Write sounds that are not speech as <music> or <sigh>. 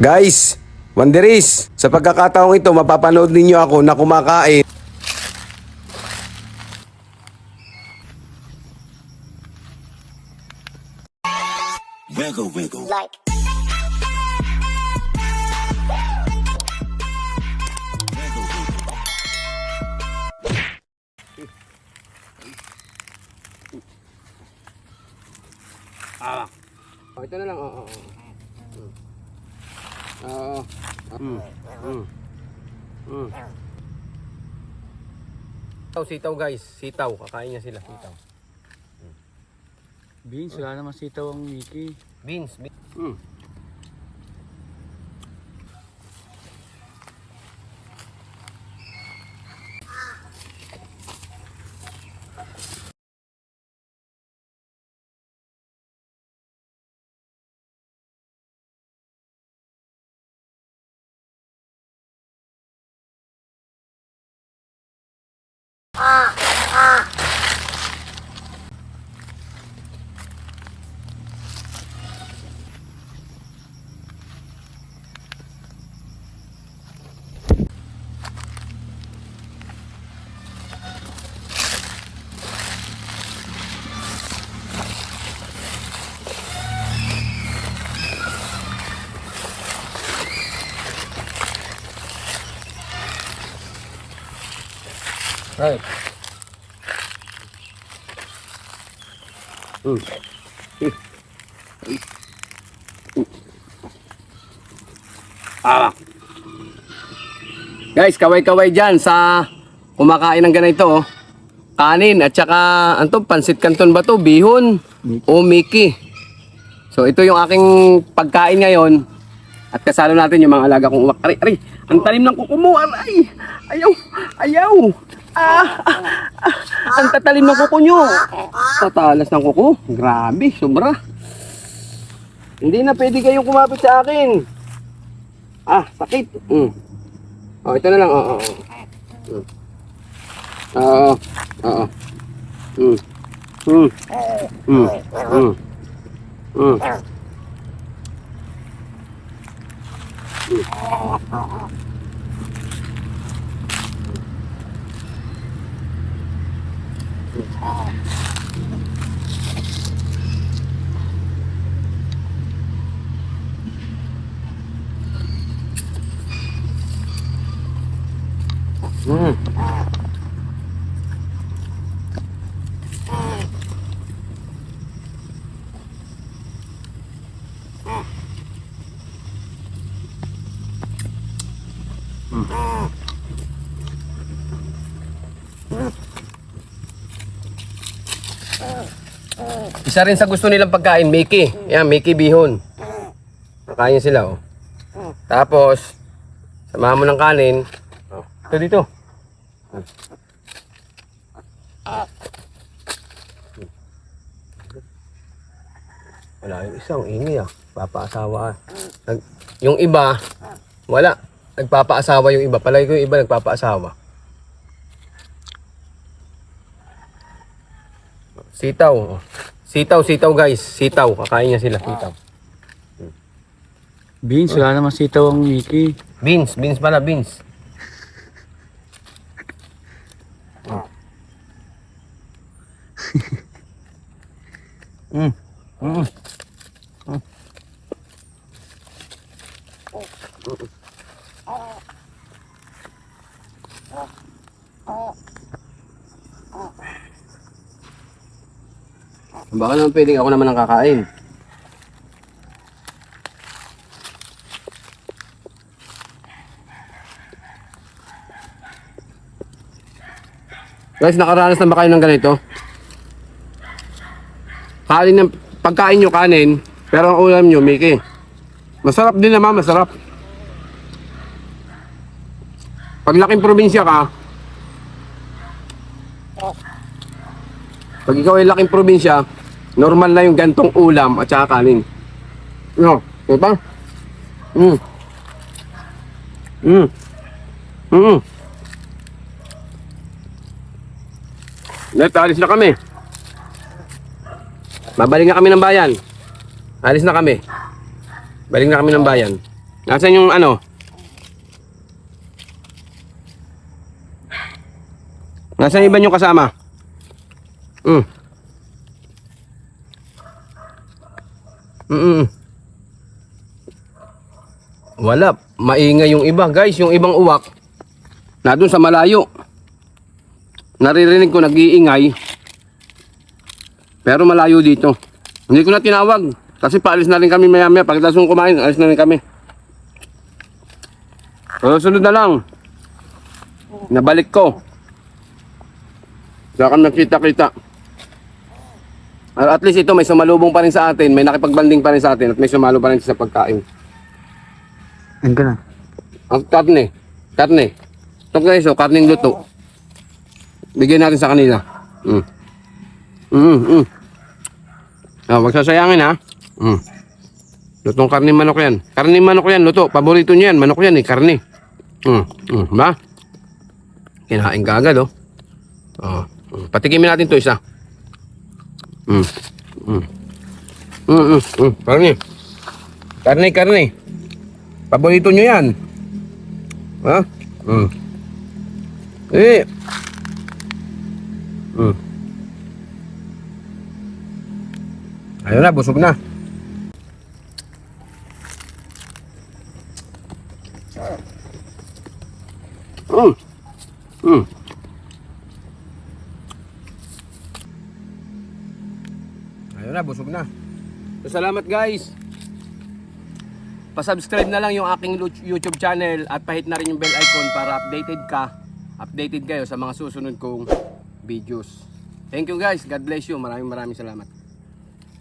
Guys, Wanderis, sa pagkakataong ito, mapapanood ninyo ako na kumakain. like Oh, ito na lang, oo. oo. Oo. Mm. Mm. Mm. Sitaw, sitaw guys. Sitaw. Kakain niya sila, sitaw. Beans, wala naman sitaw ang Mickey. Beans. beans. Mm. Right. Mm. Ah. Guys, kaway-kaway dyan sa kumakain ng ganito. oh. Kanin at saka, anto, pansit canton ba to? Bihon o Mickey. So ito yung aking pagkain ngayon. At kasalo natin yung mga alaga kong uwak. Ang talim ng kuko mo. Aray, ayaw, ayaw. Ah, ah, ah, ang tatalim ng kuko nyo. Tatalas ng kuko. Grabe, sobra. Hindi na pwede kayong kumapit sa akin. Ah, sakit. Mm. Oh, ito na lang. Oo, oo. Mm. Oo, oo. Mm. Mm. Mm. Mm. Mm. Mm. Oo. Mm. Mm. Isa rin sa gusto nilang pagkain, Mickey. Yan, Mickey bihon. Kakain sila, oh. Tapos, samahan mo ng kanin. Ito dito. Wala yung isang ingi ah. Papaasawa. Nag, yung iba, wala. Nagpapaasawa yung iba. Palagi ko yung iba nagpapaasawa. Sitaw. oh. Sitaw, sitaw guys. Sitaw. Kakain niya sila. Sitaw. Beans, wala naman sitaw ang Mickey. Beans. Beans pala. Beans. <laughs> Mm. Mm. Baka naman pwedeng ako naman ang kakain. Guys, nakaranas na ba kayo ng ganito? Kanin ng pagkain nyo kanin, pero ang ulam nyo, Mickey. Masarap din naman, masarap. Pag laking probinsya ka, pag ikaw ay laking probinsya, normal na yung gantong ulam at saka kanin. No, diba? Mm. Mm. Mm. Net, alis na kami. Babalik na kami ng bayan. Alis na kami. Balik na kami ng bayan. Nasaan yung ano? Nasaan yung iba yung kasama? Mm. Mm. Wala, maingay yung iba, guys. Yung ibang uwak na doon sa malayo. Naririnig ko nag-iingay. Pero malayo dito. Hindi ko na tinawag. Kasi paalis na rin kami maya maya. Pagkatapos kong kumain, alis na rin kami. So, sunod na lang. Nabalik ko. Saka nakita-kita. At least ito may sumalubong pa rin sa atin, may nakipagbanding pa rin sa atin at may sumalo pa rin sa pagkain. Ayun ka na. Ang karne, karne. Ito guys, oh, karneng luto. Bigyan natin sa kanila. Mm. Mm, mm. Ah, wag sasayangin ha. Mm. Lutong karne manok yan. Karne manok yan, luto. Paborito niya yan, manok yan eh, karne. Mm, mm, ba? Kinain ka agad oh. Oh. Patikimin natin to isa. Mm. Mm. Mm, mm, mm. Karne. Karne, karne. Paborito nyo yan. Ha? Mm. Eh. Mm. Ayun na, busog na. Mm. Mm. Ayun na, busog na. So, salamat guys. Pa-subscribe na lang yung aking YouTube channel at pahit na rin yung bell icon para updated ka, updated kayo sa mga susunod kong videos. Thank you guys. God bless you. Maraming maraming salamat.